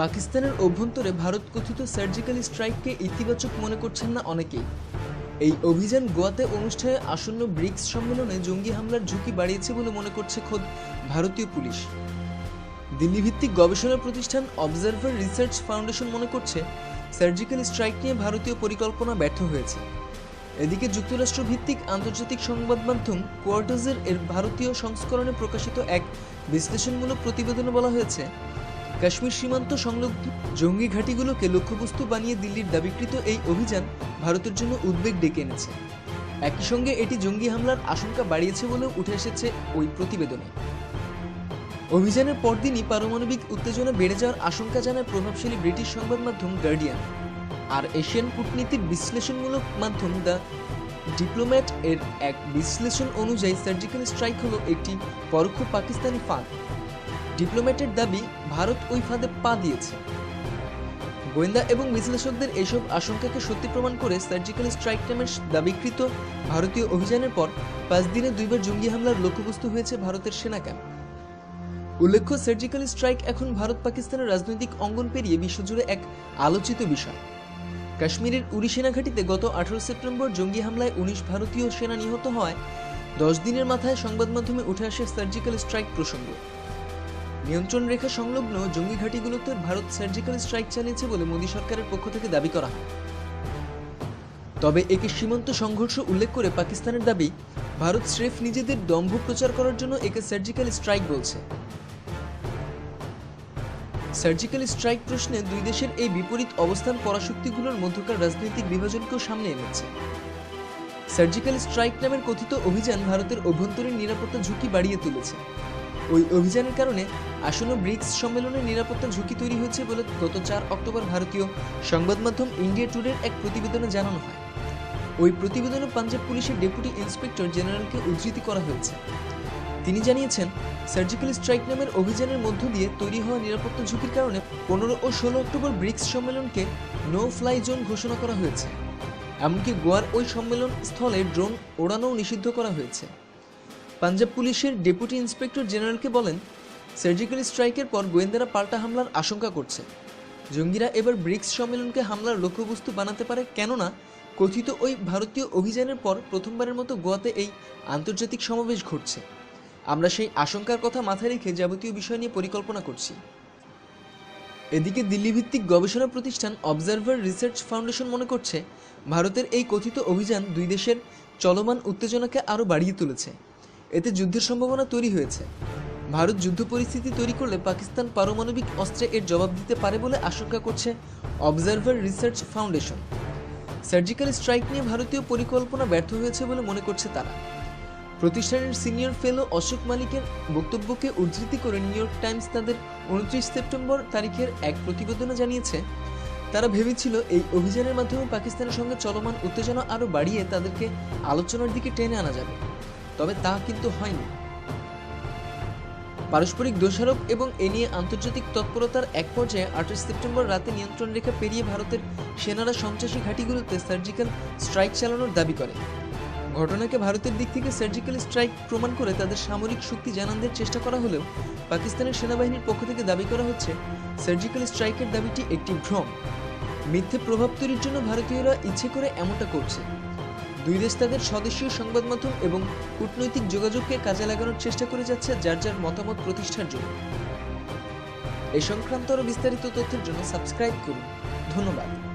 পাকিস্তানের অভ্যন্তরে ভারত কথিত সার্জিক্যাল স্ট্রাইককে ইতিবাচক মনে করছেন না অনেকেই। এই অভিযান গোয়াতে অনুষ্ঠানে আসন্ন ব্রিক্স সম্মেলনে জঙ্গি হামলার ঝুঁকি বাড়িয়েছে বলে মনে করছে খোদ ভারতীয় পুলিশ। দিল্লি ভিত্তিক গবেষণা প্রতিষ্ঠান অবজারভার রিসার্চ ফাউন্ডেশন মনে করছে সার্জিক্যাল স্ট্রাইক নিয়ে ভারতীয় পরিকল্পনা ব্যর্থ হয়েছে। এদিকে যুক্তরাষ্ট্র ভিত্তিক আন্তর্জাতিক সংবাদ মাধ্যম কোয়ার্টার্সের এর ভারতীয় সংস্করণে প্রকাশিত এক বিশ্লেষণমূলক প্রতিবেদনে বলা হয়েছে কাশ্মীর সীমান্ত সংলগ্ন জঙ্গি ঘাঁটিগুলোকে লক্ষ্যবস্তু বানিয়ে দিল্লির দাবিকৃত এই অভিযান ভারতের জন্য উদ্বেগ ডেকে এনেছে। একই সঙ্গে এটি জঙ্গি হামলার আশঙ্কা বাড়িয়েছে বলেও উঠে এসেছে ওই প্রতিবেদনে। অভিযানের পরদিনই পারমাণবিক উত্তেজনা বেড়ে যাওয়ার আশঙ্কা জানায় প্রভাবশালী ব্রিটিশ সংবাদ মাধ্যম গার্ডিয়ান আর এশিয়ান কূটনীতির বিশ্লেষণমূলক মাধ্যম দ্য ডিপ্লোম্যাট এর এক বিশ্লেষণ অনুযায়ী সার্জিক্যাল স্ট্রাইক হলো একটি পরোক্ষ পাকিস্তানি ফাঁদ। ডিপ্লোম্যাটের দাবি ভারত ওই ফাঁদে পা দিয়েছে। গোয়েন্দা এবং বিশ্লেষকদের এসব আশঙ্কাকে সত্যি প্রমাণ করে সার্জিক্যাল স্ট্রাইক নামের দাবিকৃত ভারতীয় অভিযানের পর পাঁচ দিনে দুইবার জঙ্গি হামলার লক্ষ্যবস্তু হয়েছে ভারতের সেনা ক্যাম্প। উল্লেখ্য, সার্জিক্যাল স্ট্রাইক এখন ভারত পাকিস্তানের রাজনৈতিক অঙ্গন পেরিয়ে বিশ্বজুড়ে এক আলোচিত বিষয়। কাশ্মীরের উড়ি সেনাঘাটিতে গত আঠারো সেপ্টেম্বর জঙ্গি হামলায় উনিশ ভারতীয় সেনা নিহত হওয়ায় দশ দিনের মাথায় সংবাদ মাধ্যমে উঠে আসে সার্জিক্যাল স্ট্রাইক প্রসঙ্গ। নিয়ন্ত্রণ রেখা সংলগ্ন জঙ্গি ঘাঁটিগুলোতে ভারত সার্জিক্যাল স্ট্রাইক চালিয়েছে বলে মোদী সরকারের পক্ষ থেকে দাবি করা হয়। তবে একে সীমান্ত সংঘর্ষ উল্লেখ করে পাকিস্তানের দাবি, ভারত স্রেফ নিজেদের দম্ভ প্রচার করার জন্য একে সার্জিক্যাল স্ট্রাইক বলছে। সার্জিক্যাল স্ট্রাইক প্রশ্নে দুই দেশের এই বিপরীত অবস্থান পরাশক্তিগুলোর মধ্যকার রাজনৈতিক বিভাজনকেও সামনে এনেছে। সার্জিক্যাল স্ট্রাইক নামের কথিত অভিযান ভারতের অভ্যন্তরীণ নিরাপত্তা ঝুঁকি বাড়িয়ে তুলেছে। ওই অভিযানের কারণে আসন্ন ব্রিক্স সম্মেলনের নিরাপত্তা ঝুঁকি তৈরি হয়েছে বলে গত চার অক্টোবর ভারতীয় সংবাদ মাধ্যম ইন্ডিয়া টুডের এক প্রতিবেদনে জানানো হয়। ওই প্রতিবেদনে পাঞ্জাব পুলিশের ডেপুটি ইন্সপেক্টর জেনারেলকে উদ্ধৃতি করা হয়েছে। তিনি জানিয়েছেন, সার্জিক্যাল স্ট্রাইক নামের অভিযানের মধ্য দিয়ে তৈরি হওয়া নিরাপত্তা ঝুঁকির কারণে পনেরো ও ষোলো অক্টোবর ব্রিক্স সম্মেলনকে নো ফ্লাই জোন ঘোষণা করা হয়েছে। এমনকি গোয়ার ওই সম্মেলন স্থলে ড্রোন ওড়ানোও নিষিদ্ধ করা হয়েছে। পাঞ্জাব পুলিশের ডেপুটি ইন্সপেক্টর জেনারেলকে বলেন, সার্জিক্যাল স্ট্রাইকের পর গোয়েন্দারা পাল্টা হামলার আশঙ্কা করছে। জঙ্গিরা এবার ব্রিক্স সম্মেলনকে হামলার লক্ষ্যবস্তু বানাতে পারে, কেননা কথিত ওই ভারতীয় অভিযানের পর প্রথমবারের মতো গোয়াতে এই আন্তর্জাতিক সমাবেশ ঘটছে। আমরা সেই আশঙ্কার কথা মাথায় রেখে যাবতীয় বিষয় নিয়ে পরিকল্পনা করছি। এদিকে দিল্লিভিত্তিক গবেষণা প্রতিষ্ঠান অবজারভার রিসার্চ ফাউন্ডেশন মনে করছে, ভারতের এই কথিত অভিযান দুই দেশের চলমান উত্তেজনাকে আরও বাড়িয়ে তুলেছে। এতে যুদ্ধের সম্ভাবনা তৈরি হয়েছে। ভারত যুদ্ধ পরিস্থিতি তৈরি করলে পাকিস্তান পারমাণবিক অস্ত্রে এর জবাব দিতে পারে বলে আশঙ্কা করছে Observer Research Foundation surgical strike নিয়ে ভারতীয় পরিকল্পনা ব্যর্থ হয়েছে বলে মনে করছে তারা। প্রতিষ্ঠানের সিনিয়র ফেলো অশোক মালিকের বক্তব্যকে উদ্ধৃতি করে নিউ ইয়র্ক টাইমস তাদের উনত্রিশ সেপ্টেম্বর তারিখের এক প্রতিবেদনে জানিয়েছে, তারা ভেবেছিল এই অভিযানের মাধ্যমে পাকিস্তানের সঙ্গে চলমান উত্তেজনা আরও বাড়িয়ে তাদেরকে আলোচনার দিকে টেনে আনা যাবে। তবে তা কিন্তু হয়নি। পারস্পরিক দোষারোপ এবং এ নিয়ে আন্তর্জাতিক তৎপরতার এক পর্যায়ে আঠাশ সেপ্টেম্বর রাতে নিয়ন্ত্রণ রেখা পেরিয়ে ভারতের সেনারা সন্ত্রাসী ঘাঁটিগুলোতে সার্জিক্যাল স্ট্রাইক চালানোর দাবি করে। ঘটনাকে ভারতের দিক থেকে সার্জিক্যাল স্ট্রাইক প্রমাণ করে তাদের সামরিক শক্তি জানানদের চেষ্টা করা হলেও পাকিস্তানের সেনাবাহিনীর পক্ষ থেকে দাবি করা হচ্ছে, সার্জিক্যাল স্ট্রাইকের দাবিটি একটি ভ্রম। মিথ্যে প্রভাব তৈরির জন্য ভারতীয়রা ইচ্ছে করে এমনটা করছে। দুই দেশ তাদের স্বদেশীয় সংবাদ মাধ্যম এবং কূটনৈতিক যোগাযোগকে কাজে লাগানোর চেষ্টা করে যাচ্ছে যার যার মতামত প্রতিষ্ঠার জন্য। এই সংক্রান্ত আরও বিস্তারিত তথ্যের জন্য সাবস্ক্রাইব করুন। ধন্যবাদ।